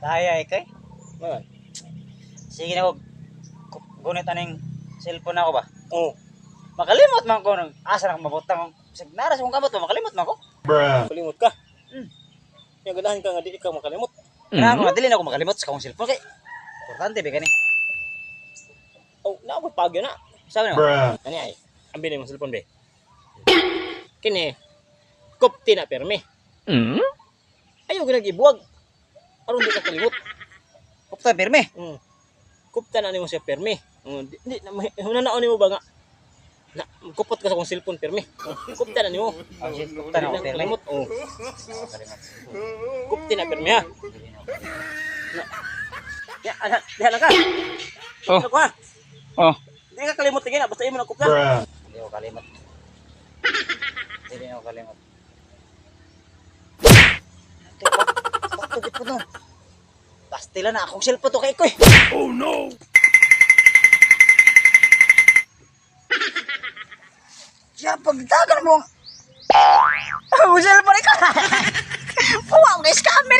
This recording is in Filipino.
Daya kay. Man. Sige na ko. Gu- Gunit aning cellphone ako ba? Oh, Makalimot man ko nung asa na mabutang. Sig nara sa kong kamot ba makalimot man ko. kalimot ka. Hmm. Yung ganahan ka nga di ikaw makalimot. Kaya ako madili na ako makalimot sa kong cellphone kay. Importante ba gani? Oh, naabot pagyo na. Sabi mo. Ani ay. Ang binay mo cellphone be. Kini. Kopti na permi. Ayaw ka nagibuwag. Aron di ka kalimot. Kupta pirme. Mm. Kupta na nimo siya permi. Mm, di, di na hunanaon nimo ba nga na kupot ka sa kong cellphone permi. Mm, Kupta na nimo. Oh kupta na pirme. Kalimot. Oh, kupti na ha. Dili na. Ya, ana, diha na ka. Oh. Ko ha? Oh. Di ka kalimot tingin, basta imo na kupta. Hindi ako kalimot. Na ako kalimot. Po no. Pastila na akong cellphone to kay ko eh. Siya pagtagan mo. Ang cellphone ko. Puwa mo kay scammer ka.